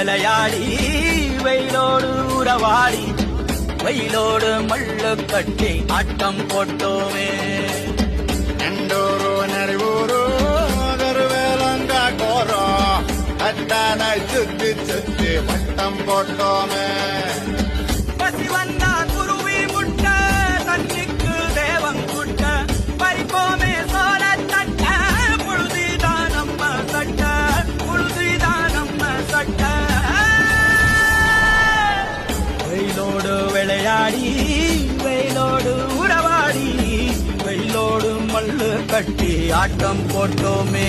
விளையாடி வெயிலோடு உறவாடி வெயிலோடு மல்லு கட்டி ஆட்டம் போட்டோமே. நண்டோரோ நறுவோரோ கருவேலங்கா கோரோ அத்தானை சுத்தி சுத்தி வட்டம் போட்டோமே. விளையாடி வெயிலோடு உறவாடி வெயிலோடு மல்லு கட்டி ஆட்டம் போட்டோமே.